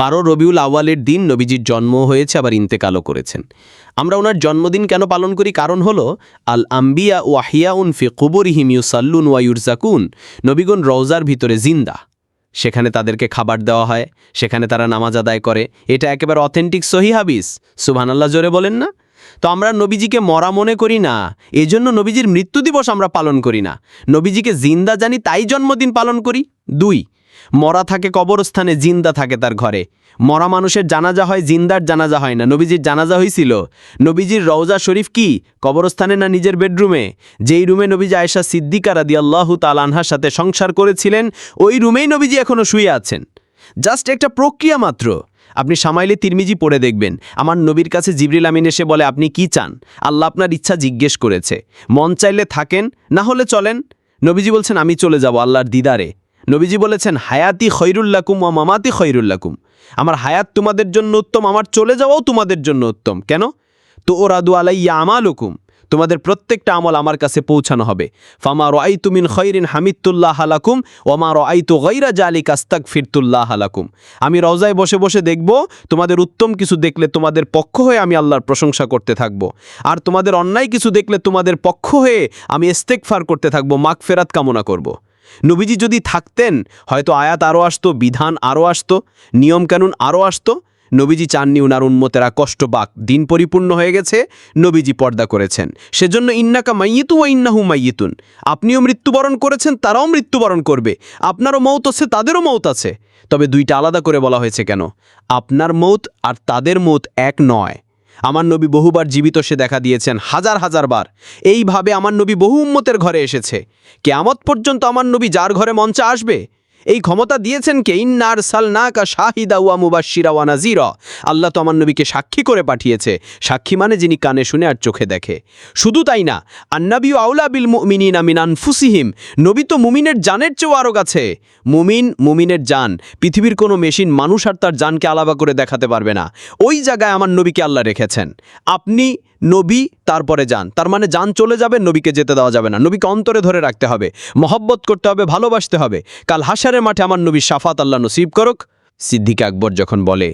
বারো রবিউল আওয়ালের দিন নবীজির জন্ম হয়েছে, আবার ইন্তেকালও করেছেন। আমরা ওনার জন্মদিন কেন পালন করি? কারণ হলো, আল আম্বিয়া ওয়াহিয়া উন ফি কুবরিহিম ইউসাল্লুন ওয়াইউরজাকুন নবীগণ রওজার ভিতরে জিন্দা। সেখানে তাদেরকে খাবার দেওয়া হয়, সেখানে তারা নামাজ আদায় করে। এটা একেবারে অথেন্টিক সহি হাবিস সুবহানাল্লাহ জোরে বলেন না? তো আমরা নবীজিকে মরা মনে করি না, এজন্য নবীজির মৃত্যু দিবস আমরা পালন করি না। নবীজিকে জিন্দা জানি তাই জন্মদিন পালন করি। দুই মরা থাকে কবরস্থানে, জিন্দা থাকে তার ঘরে। মরা মানুষের জানাজা হয়, জিন্দার জানাজা হয় না। নবীজির জানাজা হয়েছিল নবীজির রওজা শরীফ কি? কবরস্থানে না নিজের বেডরুমে? যেই রুমে নবীজি আয়েশা সিদ্দিকা রাদি আল্লাহু তালানহার সাথে সংসার করেছিলেন, ওই রুমেই নবীজি এখনও শুয়ে আছেন। জাস্ট একটা প্রক্রিয়া মাত্র। আপনি সামাইলে তিরমিজি পড়ে দেখবেন। আমার নবীর কাছে জিবরিল আমিন এসে বলে, আপনি কি চান? আল্লাহ আপনার ইচ্ছা জিজ্ঞেস করেছে। মন চাইলে থাকেন, না হলে চলেন। নবীজি বলছেন, আমি চলে যাব আল্লাহর দিদারে। নবীজি বলেছেন, হায়াতি খৈরুল্লাকুম ও মামাতি খৈরুল্লাকুম আমার হায়াত তোমাদের জন্য উত্তম, আমার চলে যাওয়াও তোমাদের জন্য উত্তম। কেন? তো ও রাদু আলাইয়া আমালুকুম, তোমাদের প্রত্যেকটা আমল আমার কাছে পৌঁছানো হবে। ফামা রআই তুমিন খৈরিন হামিদুল্লাহ হালাকুম ওমা রআই তু গৈরা জালিক আস্তাক ফিরতুল্লাহ হালাকুম আমি রওজায় বসে বসে দেখব, তোমাদের উত্তম কিছু দেখলে তোমাদের পক্ষ হয়ে আমি আল্লাহর প্রশংসা করতে থাকব। আর তোমাদের অন্যায় কিছু দেখলে তোমাদের পক্ষ হয়ে আমি ইস্তেকফার করতে থাকব, মাগফেরাত কামনা করব। নবীজি যদি থাকতেন, হয়তো আয়াত আরও আসতো, বিধান আরও আসতো, নিয়মকানুন আরও আসতো, নবীজি চাননি উনার উন্মতেরা কষ্ট পাক, দিন পরিপূর্ণ হয়ে গেছে, নবীজি পর্দা করেছেন। সেজন্য ইন্নাকা মাইয়িতু ও ইন্নাহু মাইয়িতুন। আপনিও মৃত্যুবরণ করেছেন, তারাও মৃত্যুবরণ করবে। আপনারও মৌত আছে, তাদেরও মৌত আছে। তবে দুইটা আলাদা করে বলা হয়েছে কেন? আপনার মৌত আর তাদের মৌত এক নয়। আমার নবী বহুবার জীবিত সে দেখা দিয়েছেন, হাজার হাজার বার। এইভাবে আমার নবী বহু উম্মতের ঘরে এসেছে। কেয়ামত পর্যন্ত আমার নবী যার ঘরে মঞ্চে আসবে? এই ক্ষমতা দিয়েছেন কে? ইন্নার সালনাকা শাহিদা ওয়া মুবাশশিরা ওয়া নাজিরা আল্লাহ তো আমার নবীকে সাক্ষী করে পাঠিয়েছে। সাক্ষী মানে যিনি কানে শুনে আর চোখে দেখে। শুধু তাই না, আন্নাবি আউলা বিল মুমিনিনা মিন আনফুসিহিম। নবী তো মুমিনের জানের চেয়েও আরও কাছে। মুমিন, মুমিনের জান। পৃথিবীর কোনো মেশিন মানুষ আর তার জানকে আলাদা করে দেখাতে পারবে না। ওই জায়গায় আমার নবীকে আল্লাহ রেখেছেন। আপনি নবী তারপরে যান। তার মানে যান চলে যাবে, নবীকে যেতে দেওয়া যাবে না। নবীকে অন্তরে ধরে রাখতে হবে, মহব্বত করতে হবে, ভালোবাসতে হবে। কাল হাসারের মাঠে আমার নবী সাফাত আল্লাহ নসিব করুক। সিদ্দিক আকবর যখন বলে,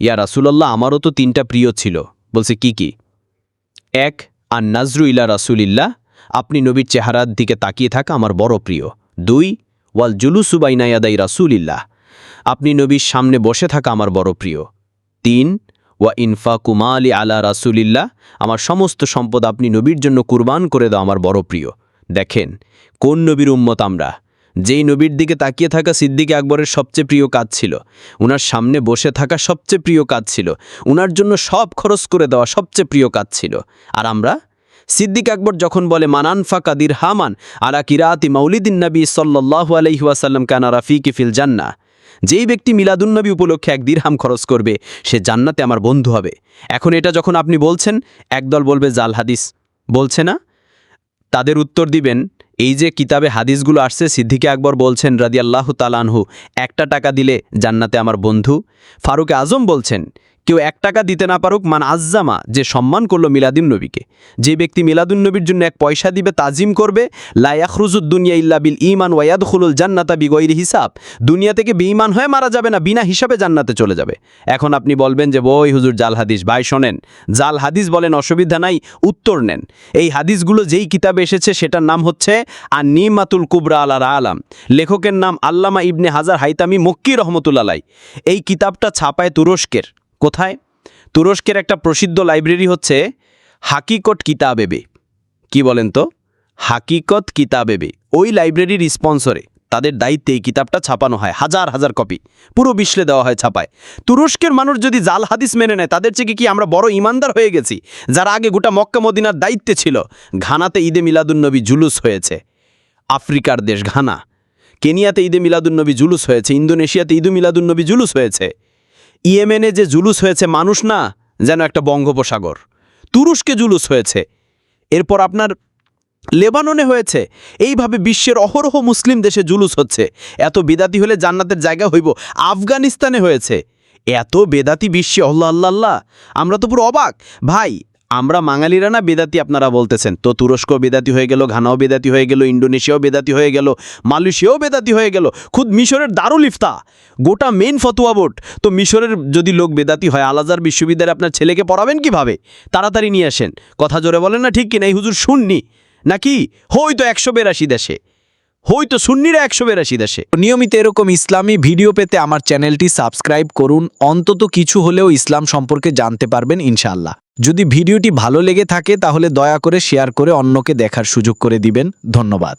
ইয়া রাসুলাল্লাহ, আমারও তো তিনটা প্রিয় ছিল। বলছে, কি কি? এক আর নাজরু ইলা রাসুলিল্লাহ, আপনি নবীর চেহারার দিকে তাকিয়ে থাকা আমার বড় প্রিয়। দুই, ওয়াল জুলুসুবাইনায়াদাই রাসুলিল্লাহ, আপনি নবীর সামনে বসে থাকা আমার বড় প্রিয়। তিন ওয়া ইনফা কুমালি আলা রাসুলিল্লাহ, আমার সমস্ত সম্পদ আপনি নবীর জন্য কুরবান করে দাও আমার বড় প্রিয়। দেখেন, কোন নবীর উম্মত আমরা? যেই নবীর দিকে তাকিয়ে থাকা সিদ্দিকে আকবরের সবচেয়ে প্রিয় কাজ ছিল, উনার সামনে বসে থাকা সবচেয়ে প্রিয় কাজ ছিল, উনার জন্য সব খরচ করে দেওয়া সবচেয়ে প্রিয় কাজ ছিল। আর আমরা? সিদ্দিক আকবর যখন বলে মানানফা কাদির হামান আলা কিরাতি মাউলিদিন নবী সাল্লাহ আলহিহাসাল্লাম কানা রাফিকি ফিল জান্না যেই ব্যক্তি মিলাদুন্নবী উপলক্ষে এক দীর্হাম খরচ করবে, সে জান্নাতে আমার বন্ধু হবে। এখন এটা যখন আপনি বলছেন, একদল বলবে, জাল হাদিস। বলছে না? তাদের উত্তর দিবেন, এই যে কিতাবে হাদিসগুলো আসছে, সিদ্দিকে আকবর বলছেন, রাদিয়াল্লাহ তালানহু একটা টাকা দিলে জান্নাতে আমার বন্ধু। ফারুক আজম বলছেন কেউ এক টাকা দিতে না পারুক, মান আজ্জামা, যে সম্মান করল মিলাদুন নবীকে। যে ব্যক্তি মিলাদুন নবীর জন্য এক পয়সা দিবে, তাজিম করবে লায়াখরুজুদ দুনিয়া ইল্লা বিল ইমান ওয়াদ খুলুল জান্নাতা বিগৈর হিসাব। দুনিয়া থেকে বেঈমান হয়ে মারা যাবে না, বিনা হিসাবে জান্নাতে চলে যাবে। এখন আপনি বলবেন যে বই হুজুর জাল হাদিস। ভাই, শোনেন, জাল হাদিস বলেন অসুবিধা নাই, উত্তর নেন। এই হাদিসগুলো যেই কিতাবে এসেছে, সেটার নাম হচ্ছে আর নিমাতুল কুবরা আলার আলাম। লেখকের নাম আল্লামা ইবনে হাজার হাইতামি মক্কি রহমতুল্লালাই এই কিতাবটা ছাপায় তুরস্কের। কোথায়? তুরস্কের একটা প্রসিদ্ধ লাইব্রেরি হচ্ছে হাকিকট কিতাবেবে। কি বলেন তো? হাকিকত কিতাবেবে। ওই লাইব্রেরির স্পন্সরে তাদের দায়িত্বে এই কিতাবটা ছাপানো হয়, হাজার হাজার কপি। পুরো বিশ্লে দেওয়া হয় ছাপায়। তুরস্কের মানুষ যদি জাল হাদিস মেনে নেয়, তাদের থেকে কি আমরা বড় ইমানদার হয়ে গেছি? যারা আগে গোটা মক্কা মদিনার দায়িত্বে ছিল, ঘানাতে ঈদে মিলাদুন্নবী জুলুস হয়েছে। আফ্রিকার দেশ ঘানা, কেনিয়াতে ঈদে মিলাদুন্নবী জুলুস হয়েছে, ইন্দোনেশিয়াতে ঈদু মিলাদুন্নবী জুলুস হয়েছে। ইয়েমেনে যে জুলুস হয়েছে, মানুষ না যেন একটা বঙ্গোপসাগর। তুরস্কে জুলুস হয়েছে, এরপর আপনার লেবাননে হয়েছে। এইভাবে বিশ্বের অহরহ মুসলিম দেশে জুলুস হচ্ছে। এত বেদাতি হলে জান্নাতের জায়গা হইব, আফগানিস্তানে হয়েছে। এত বেদাতি বিশ্বে, আল্লাহ আল্লাহ আমরা তো পুরো অবাক। ভাই আমরা বাঙালিরা না বেদাতি আপনারা বলতেছেন। তো তুরস্ক বেদাতি হয়ে গেল, ঘানাও বেদাতি হয়ে গেল ইন্ডোনেশিয়াও বেদাতি হয়ে গেল, মালয়েশিয়াও বেদাতি হয়ে গেল। খুদ মিশরের দারুল ইফতা গোটা মেন ফতুয়া বোর্ড। তো মিশরের যদি লোক বেদাতি হয় আলাজার বিশ্ববিদ্যালয়ে আপনার ছেলেকে পড়াবেন কীভাবে? তাড়াতাড়ি নিয়ে আসেন। কথা জোরে বলেন না ঠিক কিনা? এই হুজুর শুননি নাকি? হই তো একশো বেরাশি দেশে। হই তো সুন্নিরা একশো বেরাশি দেশে। নিয়মিত এরকম ইসলামী ভিডিও পেতে আমার চ্যানেলটি সাবস্ক্রাইব করুন, অন্তত কিছু হলেও ইসলাম সম্পর্কে জানতে পারবেন ইনশাল্লাহ যদি ভিডিওটি ভালো লেগে থাকে তাহলে দয়া করে শেয়ার করে অন্যকে দেখার সুযোগ করে দিবেন। ধন্যবাদ।